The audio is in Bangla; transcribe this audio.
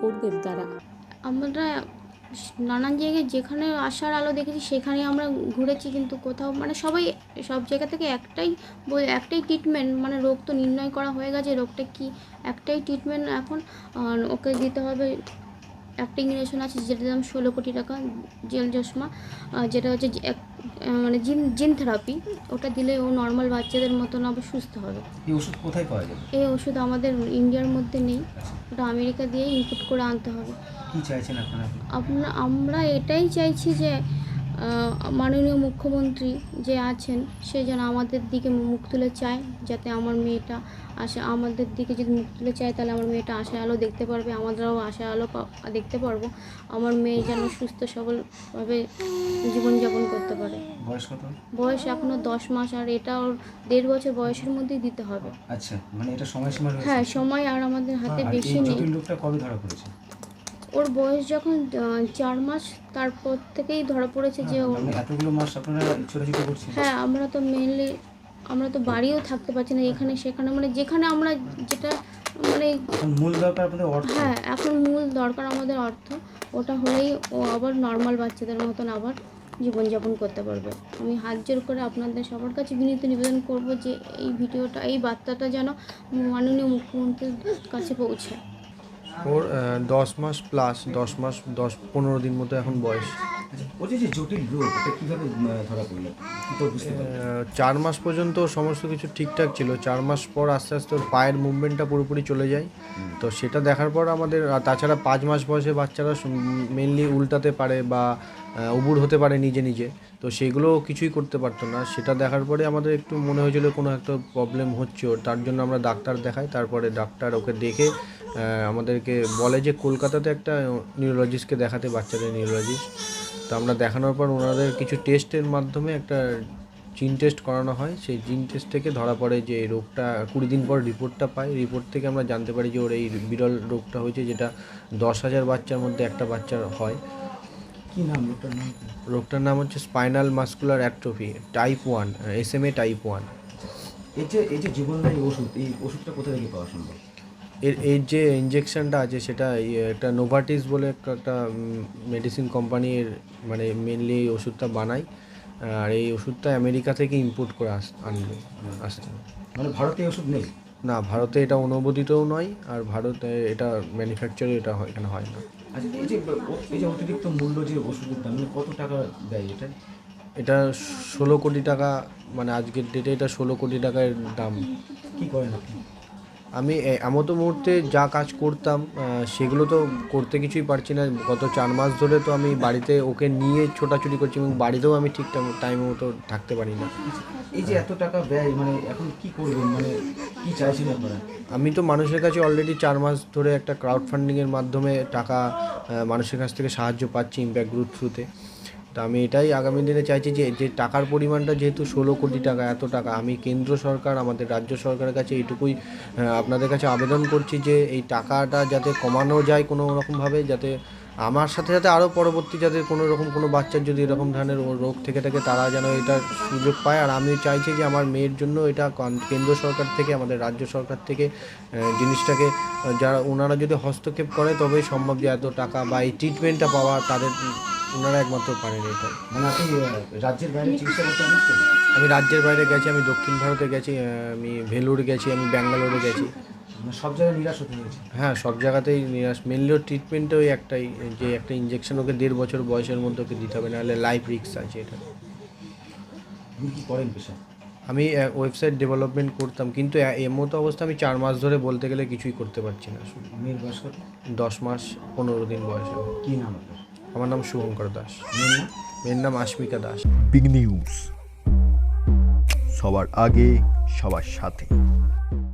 করবেন তারা? আমরা নানান জায়গায় যেখানে আসার আলো দেখেছি, সেখানে আমরা ঘুরেছি কিন্তু কোথাও মানে সবাই সব জায়গা থেকে একটাই একটাই ট্রিটমেন্ট মানে রোগ তো নির্ণয় করা হয়ে গেছে, রোগটা কি? একটাই ট্রিটমেন্ট এখন ওকে দিতে হবে একটা ইঞ্জেকশন আছে, যেটার দাম ষোলো কোটি টাকা, জেল চশমা যেটা হচ্ছে এক মানে জিন জিন থেরাপি ওটা দিলে ও নর্মাল বাচ্চাদের মতন আবার সুস্থ হবে। এই ওষুধ কোথায় পাওয়া যাবে? এই ওষুধ আমাদের ইন্ডিয়ার মধ্যে নেই ওটা আমেরিকা দিয়ে ইনপুট করে আনতে হবে। কি চাইছেন আপনারা আমরা এটাই চাইছি যে মাননীয় মুখ্যমন্ত্রী যে আছেন সে যেন আমাদের দিকে মুখ তুলে চায় যাতে আমার মেয়েটা আসে। আমাদের দিকে যদি মুখ তুলে চায় তাহলে আমার মেয়েটা আশা আলো দেখতে পারবে আমাদেরও আশা আলো দেখতে পারব। আমার মেয়ে যেন সুস্থ সবলভাবে জীবনযাপন করতে পারে। বয়স কত? বয়স এখনও দশ মাস আর এটা ওর দেড় বছর বয়সের মধ্যেই দিতে হবে। আচ্ছা মানে এটা রয়েছে। হ্যাঁ সময় আর আমাদের হাতে বেশি নেই। কবে ধরা পড়েছে? ওর বয়স যখন চার মাস তারপর থেকেই ধরা পড়েছে যে ও মানে এতগুলো মাস আপনারা ছোটাছুটি করছেন। হ্যাঁ আমরা তো মেনলি আমরা তো বাড়িও থাকতে পারছি না এখানে সেখানে মানে যেখানে আমরা যেটা মানে মূল দরকার আপনাদের অর্থ? হ্যাঁ এখন মূল দরকার আমাদের অর্থ ওটা হলেই ও আবার নর্মাল বাচ্চাদের মতন আবার জীবনযাপন করতে পারবে। আমি হাত জোর করে আপনাদের সবার কাছে বিনীত নিবেদন করব যে এই ভিডিওটা এই বার্তাটা যেন মাননীয় মুখ্যমন্ত্রীর কাছে পৌঁছায় ওর দশ মাস প্লাস দশ মাস দশ পনেরো দিন মতো এখন বয়স। যে যে জটিল রোগ এটা কীভাবে ধরা পড়ল? কি তো বুঝতে পারলেন আহ, চার মাস পর্যন্ত সমস্ত কিছু ঠিকঠাক ছিল। চার মাস পর আস্তে আস্তে ওর পায়ের মুভমেন্টটা পুরোপুরি চলে যায়। তো সেটা দেখার পর আমাদের তাছাড়া পাঁচ মাস বয়সে বাচ্চারা মেনলি উল্টাতে পারে বা উবুর হতে পারে নিজে নিজে। তো সেগুলো কিছুই করতে পারতো না। সেটা দেখার পরে আমাদের একটু মনে হয়েছিল কোনো একটা প্রবলেম হচ্ছে ওর। তার জন্য আমরা ডাক্তার দেখাই তারপরে ডাক্তার ওকে দেখে আমাদেরকে বলে যে কলকাতাতে একটা নিউরোলজিস্টকে দেখাতে বাচ্চাদের নিউরোলজিস্ট তো আমরা দেখানোর পর ওনাদের কিছু টেস্টের মাধ্যমে একটা জিন টেস্ট করানো হয়। সেই জিন টেস্ট থেকে ধরা পড়ে যে এই রোগটা কুড়ি দিন পর রিপোর্টটা পাই রিপোর্ট থেকে আমরা জানতে পারি যে ওর এই বিরল রোগটা হয়েছে যেটা দশ হাজার বাচ্চার মধ্যে একটা বাচ্চার হয়। কি নাম রোগটার নাম? রোগটার নাম হচ্ছে spinal muscular atrophy type one S M A type one এই যে এই যে জীবনদায়ী ওষুধ এই ওষুধটা কোথা থেকে পাওয়া সম্ভব? এর এর যে ইঞ্জেকশনটা আছে সেটা একটা নোভাটিস বলে একটা একটা মেডিসিন কোম্পানির মানে মেনলি এই ওষুধটা বানায়। আর এই ওষুধটা আমেরিকা থেকে ইম্পোর্ট করে আস আনবে আসতে মানে ভারতে ওষুধ নেই? না ভারতে এটা অনুমোদিতও নয় আর ভারতে এটা ম্যানুফ্যাকচারও এটা হয় এখানে হয় না। আচ্ছা এই যে এই যে অতিরিক্ত মূল্য যে ওষুধের দাম মানে কত টাকা দেয় এটা? এটা ষোলো কোটি টাকা মানে আজকের ডেটে এটা ষোলো কোটি টাকার দাম। কি করেন আপনি? আমি এমতো মুহূর্তে যা কাজ করতাম সেগুলো তো করতে কিছুই পারছি না। গত চার মাস ধরে তো আমি বাড়িতে ওকে নিয়ে ছোটাছুটি করছি এবং বাড়িতেও আমি ঠিক টাইম মতো থাকতে পারি না। এই যে এত টাকা ব্যয় মানে এখন কি করবেন? মানে কি চাইছেন আপনারা? আমি তো মানুষের কাছে অলরেডি চার মাস ধরে একটা ক্রাউড ফান্ডিংয়ের মাধ্যমে টাকা মানুষের কাছ থেকে সাহায্য পাচ্ছি ইম্প্যাক্ট গ্রুপ থ্রুতে তো আমি এটাই আগামী দিনে চাইছি যে যে টাকার পরিমাণটা যেহেতু ষোলো কোটি টাকা, এত টাকা, আমি কেন্দ্র সরকার, আমাদের রাজ্য সরকারের কাছে এইটুকুই আপনাদের কাছে আবেদন করছি যে, এই টাকাটা যাতে কমানো যায় কোনো রকমভাবে, যাতে আমার সাথে সাথে আরও পরবর্তী যাদের কোনো রকম, কোনো বাচ্চার যদি এরকম ধরনের রোগ থেকে থাকে, তারা যেন এটার সুযোগ পায়। আর আমি চাইছি যে, আমার মেয়ের জন্য এটা কেন্দ্র সরকার থেকে, আমাদের রাজ্য সরকার থেকে জিনিসটাকে যারা, ওনারা যদি হস্তক্ষেপ করে, তবেই সম্ভব যে এত টাকা বা এই ট্রিটমেন্টটা পাওয়া, তাদের ওনারা একমাত্র পারেন এটা। মানে আপনি রাজ্যের বাইরে চিকিৎসা করতে আমি রাজ্যের বাইরে গেছি আমি দক্ষিণ ভারতে গেছি আমি ভেলুর গেছি আমি ব্যাঙ্গালোরে গেছি। মানে সব জায়গায় নিরাশ হতে হয়েছে? হ্যাঁ সব জায়গাতেই নিরাশ। মেনলি ওর ট্রিটমেন্টে ওই একটাই যে একটা ইঞ্জেকশন ওকে দেড় বছর বয়সের মধ্যে ওকে দিতে হবে নাহলে লাইফ রিস্ক আছে এটা। আপনি কি করেন পেশা আমি ওয়েবসাইট ডেভেলপমেন্ট করতাম কিন্তু এর মতো অবস্থা আমি চার মাস ধরে বলতে গেলে কিছুই করতে পারছি না। শুধু মেয়ের বয়স কত? দশ মাস পনেরো দিন বয়সে কি নাম আপনার? আমার নাম শুভঙ্কর দাস। মেয়ের নাম? আশমিকা দাস। বিগ নিউজ সবার আগে সবার সাথে।